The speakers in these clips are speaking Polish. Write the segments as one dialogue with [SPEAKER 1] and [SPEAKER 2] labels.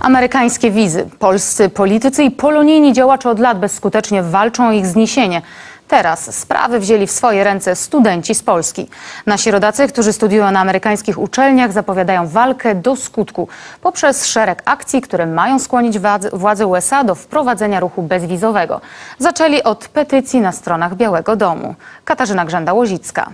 [SPEAKER 1] Amerykańskie wizy. Polscy politycy i polonijni działacze od lat bezskutecznie walczą o ich zniesienie. Teraz sprawy wzięli w swoje ręce studenci z Polski. Nasi rodacy, którzy studiują na amerykańskich uczelniach, zapowiadają walkę do skutku poprzez szereg akcji, które mają skłonić władze, USA do wprowadzenia ruchu bezwizowego. Zaczęli od petycji na stronach Białego Domu. Katarzyna Grzęda-Łozicka.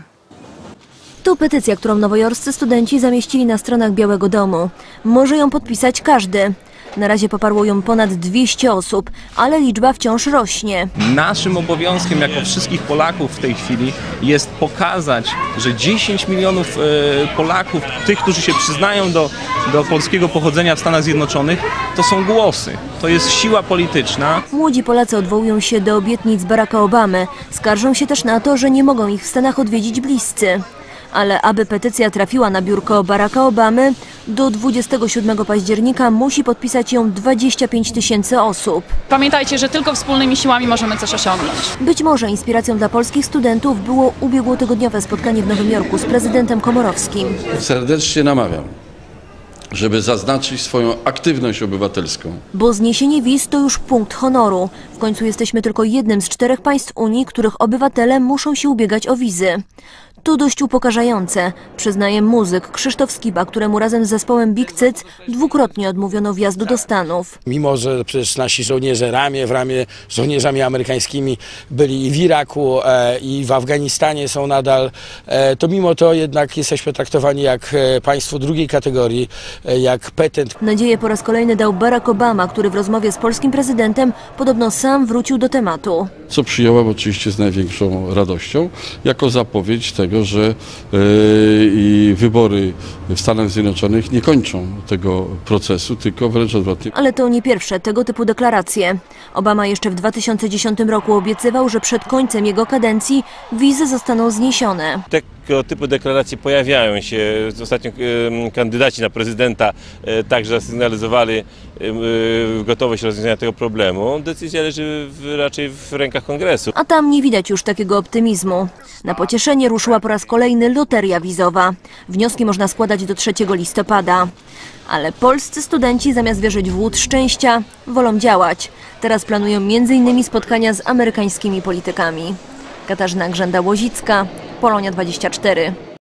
[SPEAKER 2] To petycja, którą nowojorscy studenci zamieścili na stronach Białego Domu. Może ją podpisać każdy. Na razie poparło ją ponad 200 osób, ale liczba wciąż rośnie.
[SPEAKER 3] Naszym obowiązkiem jako wszystkich Polaków w tej chwili jest pokazać, że 10 milionów e, Polaków, tych, którzy się przyznają do, do polskiego pochodzenia w Stanach Zjednoczonych, to są głosy, to jest siła polityczna.
[SPEAKER 2] Młodzi Polacy odwołują się do obietnic Baracka Obamy. Skarżą się też na to, że nie mogą ich w Stanach odwiedzić bliscy. Ale aby petycja trafiła na biurko Baracka Obamy, do 27 października musi podpisać ją 25 tysięcy osób.
[SPEAKER 4] Pamiętajcie, że tylko wspólnymi siłami możemy coś osiągnąć.
[SPEAKER 2] Być może inspiracją dla polskich studentów było ubiegłotygodniowe spotkanie w Nowym Jorku z prezydentem Komorowskim.
[SPEAKER 5] Serdecznie namawiam, żeby zaznaczyć swoją aktywność obywatelską.
[SPEAKER 2] Bo zniesienie wiz to już punkt honoru. W końcu jesteśmy tylko jednym z czterech państw Unii, których obywatele muszą się ubiegać o wizy. To dość upokarzające, przyznaje muzyk Krzysztof Skiba, któremu razem z zespołem Big Cyc dwukrotnie odmówiono wjazdu do Stanów.
[SPEAKER 6] Mimo, że przecież nasi żołnierze ramię w ramię z żołnierzami amerykańskimi byli i w Iraku, e, i w Afganistanie są nadal, e, to mimo to jednak jesteśmy traktowani jak e, państwo drugiej kategorii, e, jak petent.
[SPEAKER 2] Nadzieję po raz kolejny dał Barack Obama, który w rozmowie z polskim prezydentem podobno sam wrócił do tematu.
[SPEAKER 5] Co przyjąłem oczywiście z największą radością, jako zapowiedź tego, że i wybory w Stanach Zjednoczonych nie kończą tego procesu, tylko wręcz odwrotnie.
[SPEAKER 2] Ale to nie pierwsze tego typu deklaracje. Obama jeszcze w 2010 roku obiecywał, że przed końcem jego kadencji wizy zostaną zniesione.
[SPEAKER 7] Tego typu deklaracje pojawiają się. Ostatnio kandydaci na prezydenta e, także e, gotowość rozwiązania tego problemu. Decyzja leży w, raczej w rękach kongresu.
[SPEAKER 2] A tam nie widać już takiego optymizmu. Na pocieszenie ruszyła po raz kolejny loteria wizowa. Wnioski można składać do 3 listopada. Ale polscy studenci zamiast wierzyć w łód szczęścia, wolą działać. Teraz planują m.in. spotkania z amerykańskimi politykami. Katarzyna Grzęda-Łozicka, Polonia 24.